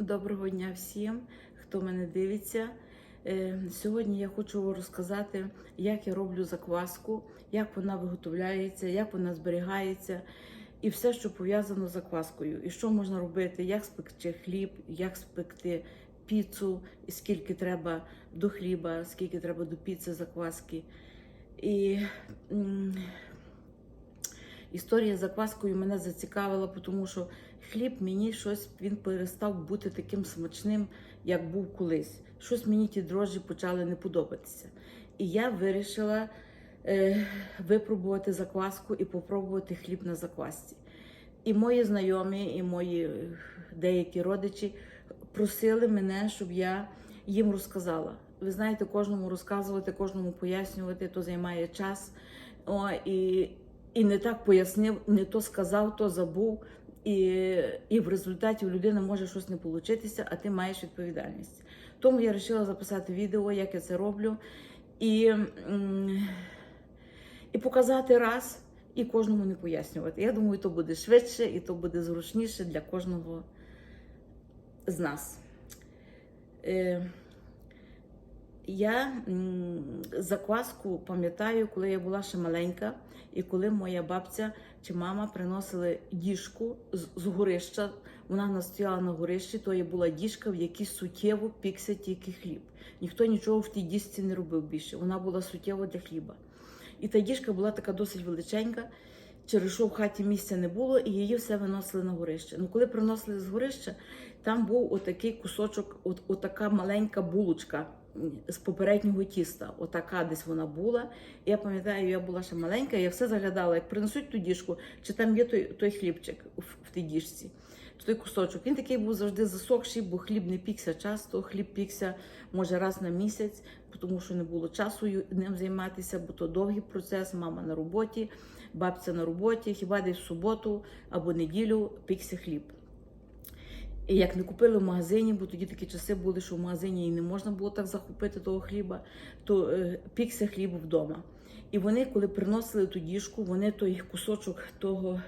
Доброго дня всім, хто мене дивиться. Е, Сьогодні я хочу розказати, як я роблю закваску, як вона виготовляється, як вона зберігається, і все, що пов'язано з закваскою. І що можна робити, як спекти хліб, як спекти піцу, і скільки треба до хліба, скільки треба до піци закваски. І історія з закваскою мене зацікавила, тому що хліб мені щось він перестав бути таким смачним, як був колись. Щось мені ті дрожжі почали не подобатися. І я вирішила е, випробувати закваску і попробувати хліб на заквасці. І мої знайомі, і мої е, деякі родичі просили мене, щоб я їм розказала. Ви знаєте, кожному розказувати, кожному пояснювати, то займає час. О, і, і не так пояснив, не то сказав, то забув. І, і в результаті у людини може щось не получитися, а ти маєш відповідальність. Тому я вирішила записати відео, як я це роблю, і, і показати раз, і кожному не пояснювати. Я думаю, то буде швидше і то буде зручніше для кожного з нас. Я закваску пам'ятаю, коли я була ще маленька, і коли моя бабця чи мама приносили діжку з, з горища. Вона в нас стояла на горищі, то є була діжка, в якій суттєво пікся тільки хліб. Ніхто нічого в тій діжці не робив більше. Вона була суттєво для хліба. І та діжка була така досить величенька, через що в хаті місця не було, і її все виносили на горище. Ну, коли приносили з горища, там був отакий кусочок, от, отака маленька булочка з попереднього тіста. Отака десь вона була. Я пам'ятаю, я була ще маленька, я все заглядала, як принесуть ту діжку, чи там є той, той хлібчик в, в тій діжці. Той кусочок. Він такий був завжди засохший, бо хліб не пікся часто. Хліб пікся може раз на місяць, тому що не було часу ним займатися, бо то довгий процес, мама на роботі, бабця на роботі, хіба десь в суботу або неділю пікся хліб. І як не купили в магазині, бо тоді такі часи були, що в магазині і не можна було так захопити того хліба, то е, пікся хліб вдома. І вони, коли приносили ту діжку, вони той кусочок того,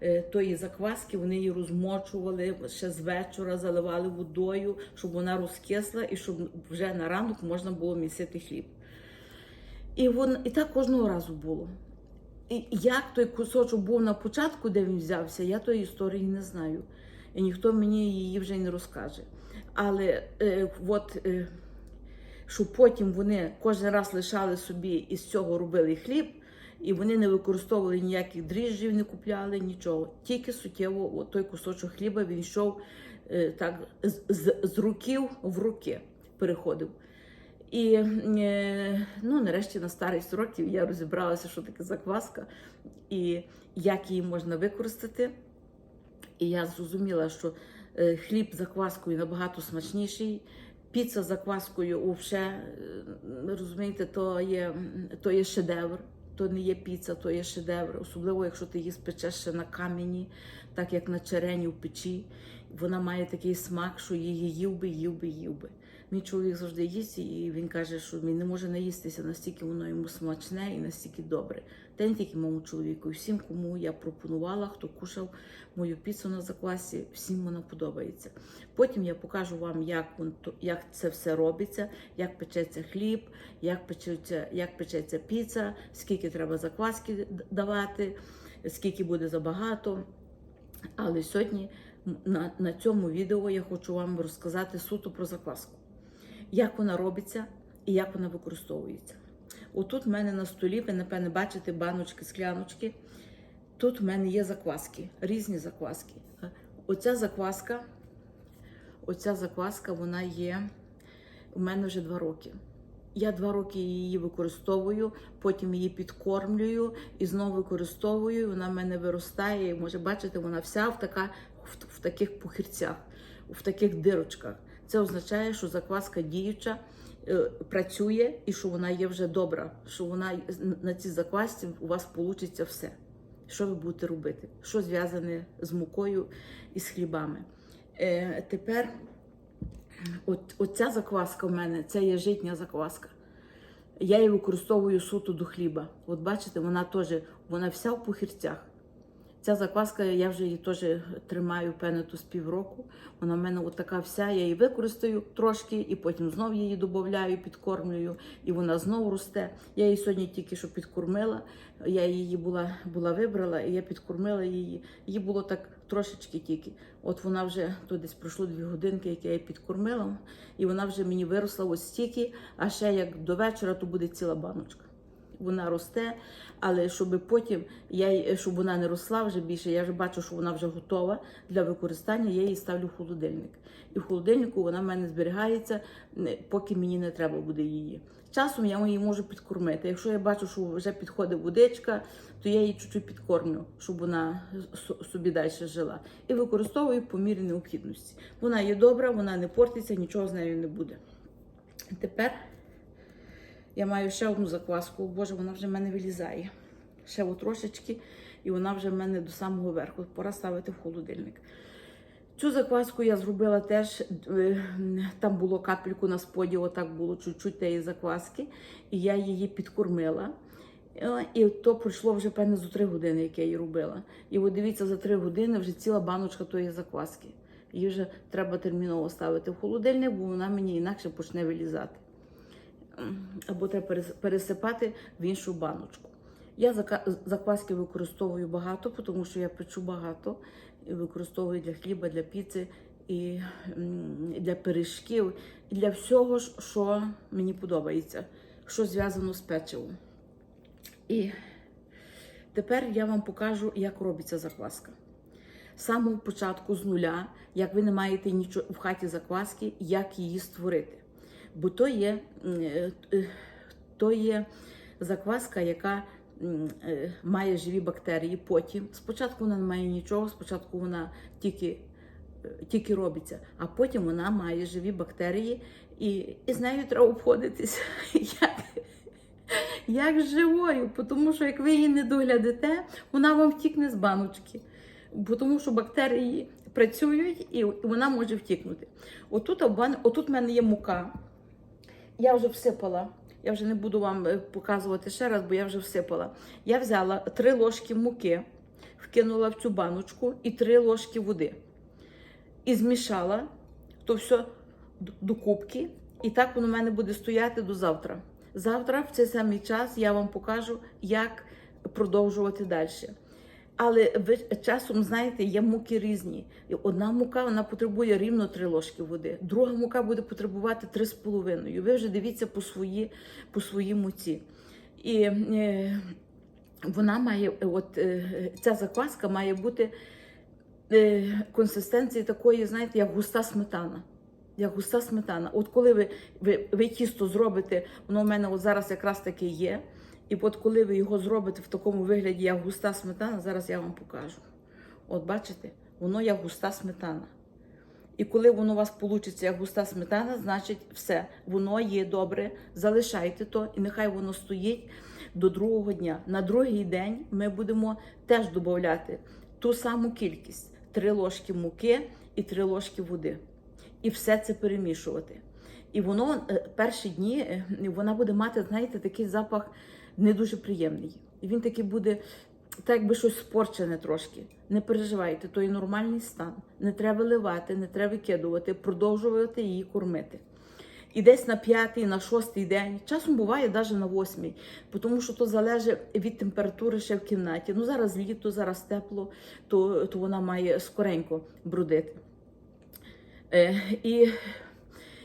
е, тої закваски, вони її розмочували ще з вечора, заливали водою, щоб вона розкисла і щоб вже на ранок можна було місити хліб. І, вон, і так кожного разу було. І як той кусочок був на початку, де він взявся, я тої історії не знаю. І ніхто мені її вже не розкаже. Але е, от, е, що потім вони кожен раз лишали собі і з цього робили хліб, і вони не використовували ніяких дріжджів, не купляли нічого. Тільки суттєво от той кусочок хліба він йшов е, так з, з, з руків в руки переходив. І е, ну, нарешті на старість років я розібралася, що таке закваска і як її можна використати. І я зрозуміла, що е, хліб за кваскою набагато смачніший. Піца за кваскою взагалі, розумієте, то є, то є шедевр. То не є піца, то є шедевр. Особливо, якщо ти її спечеш ще на камені, так як на черені в печі. Вона має такий смак, що її їв би, їв би, їв би. Мій чоловік завжди їсть, і він каже, що він не може наїстися, настільки воно йому смачне і настільки добре. Та не тільки моєму чоловіку, і всім, кому я пропонувала, хто кушав мою піцу на заквасі, всім вона подобається. Потім я покажу вам, як, як це все робиться, як печеться хліб, як печеться, як печеться піца, скільки треба закваски давати, скільки буде забагато. Але сьогодні на, на цьому відео я хочу вам розказати суто про закваску, як вона робиться і як вона використовується. Отут в мене на столі, ви, напевне, бачите баночки, скляночки. Тут в мене є закваски, різні закваски. Оця закваска, оця закваска, вона є у мене вже два роки. Я два роки її використовую, потім її підкормлюю і знову використовую. Вона в мене виростає. Може бачите, вона вся в, така, таких пухирцях, в таких дирочках. Це означає, що закваска діюча е, працює і що вона є вже добра, що вона на цій заквасці у вас вийде все. Що ви будете робити? Що зв'язане з мукою і з хлібами? Е, тепер От, оця закваска в мене це є житня закваска. Я її використовую суто до хліба. От бачите, вона теж вона вся в пухирцях. Ця закваска, я вже її теж тримаю певно з півроку. Вона в мене от така вся, я її використаю трошки, і потім знов її додаю, підкормлюю, і вона знову росте. Я її сьогодні тільки що підкормила. Я її була, була вибрала, і я підкормила її. Її було так трошечки тільки. От вона вже то десь пройшло дві годинки, як я її підкормила, і вона вже мені виросла ось стільки, а ще як до вечора, то буде ціла баночка вона росте, але щоб потім я щоб вона не росла вже більше, я вже бачу, що вона вже готова для використання. Я її ставлю в холодильник. І в холодильнику вона в мене зберігається, поки мені не треба буде її. Часом я її можу підкормити. Якщо я бачу, що вже підходить водичка, то я її чуть-чуть підкормлю, щоб вона собі далі жила. І використовую по мірі необхідності. Вона є добра, вона не портиться, нічого з нею не буде. Тепер я маю ще одну закваску. Боже, вона вже в мене вилізає. Ще трошечки, і вона вже в мене до самого верху. Пора ставити в холодильник. Цю закваску я зробила теж. е, Там було капельку на споді, отак було чуть-чуть тієї закваски, і я її підкормила. Е, І то пройшло вже певне за три години, як я її робила. І от дивіться, за три години вже ціла баночка тої закваски. Її вже треба терміново ставити в холодильник, бо вона мені інакше почне вилізати або треба пересипати в іншу баночку. Я закваски використовую багато, тому що я печу багато. І використовую для хліба, для піци, і для пиріжків, і для всього, що мені подобається, що зв'язано з печивом. І тепер я вам покажу, як робиться закваска. З самого початку з нуля, як ви не маєте нічого в хаті закваски, як її створити. Бо то є, е, е, то є закваска, яка е, має живі бактерії. Потім спочатку вона не має нічого, спочатку вона тільки, тільки робиться, а потім вона має живі бактерії, і, і з нею треба обходитися. Як, як живою, тому що як ви її не доглядите, вона вам втікне з баночки. Тому що бактерії працюють і вона може втікнути. Отут в мене є мука. Я вже всипала. Я вже не буду вам е, показувати ще раз, бо я вже всипала. Я взяла три ложки муки, вкинула в цю баночку і три ложки води. І змішала то все до кубки. І так воно в мене буде стояти до завтра. Завтра, в цей самий час, я вам покажу, як продовжувати далі. Але ви часом, знаєте, є муки різні. Одна мука вона потребує рівно 3 ложки води, друга мука буде потребувати 3,5. Ви вже дивіться по, свої, по своїй муці. І е, вона має, от е, ця закваска має бути е, консистенції такої, знаєте, як густа сметана. Як густа сметана. От коли ви, ви, ви тісто зробите, воно в мене от зараз якраз таке є. І от коли ви його зробите в такому вигляді, як густа сметана, зараз я вам покажу. От бачите, воно як густа сметана. І коли воно у вас вийде як густа сметана, значить все, воно є добре. Залишайте то, і нехай воно стоїть до другого дня. На другий день ми будемо теж додати ту саму кількість: 3 ложки муки і 3 ложки води. І все це перемішувати. І воно е, перші дні е, вона буде мати, знаєте, такий запах не дуже приємний. І він такий буде, так якби щось спорчене трошки. Не переживайте, то є нормальний стан. Не треба ливати, не треба викидувати, продовжувати її кормити. І десь на п'ятий, на шостий день, часом буває навіть на восьмий, тому що то залежить від температури ще в кімнаті. Ну зараз літо, зараз тепло, то, то вона має скоренько брудити. Е, і,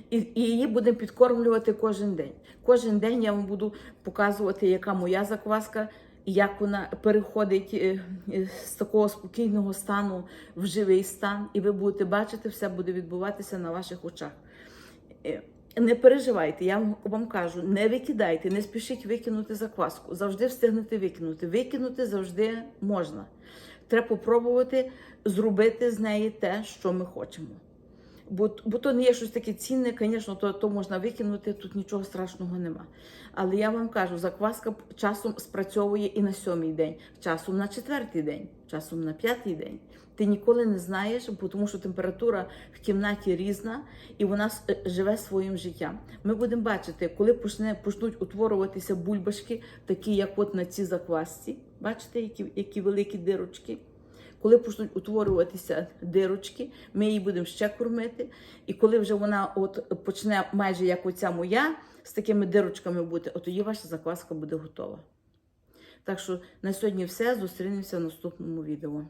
і, її будемо підкормлювати кожен день. Кожен день я вам буду показувати, яка моя закваска, як вона переходить е, е, з такого спокійного стану в живий стан, і ви будете бачити, все буде відбуватися на ваших очах. Е, Не переживайте, я вам, кажу, не викидайте, не спішіть викинути закваску. Завжди встигнете викинути. Викинути завжди можна. Треба попробувати зробити з неї те, що ми хочемо. Бо, бо то не є щось таке цінне, звісно, то, то можна викинути, тут нічого страшного нема. Але я вам кажу, закваска часом спрацьовує і на сьомий день, часом на четвертий день, часом на п'ятий день. Ти ніколи не знаєш, тому що температура в кімнаті різна і вона е, живе своїм життям. Ми будемо бачити, коли почне, почнуть утворюватися бульбашки, такі як от на цій заквасці. Бачите, які, які великі дирочки. Коли почнуть утворюватися дирочки, ми її будемо ще кормити. І коли вже вона от почне майже як оця моя, з такими дирочками бути, от тоді ваша закваска буде готова. Так що на сьогодні все. Зустрінемося в наступному відео.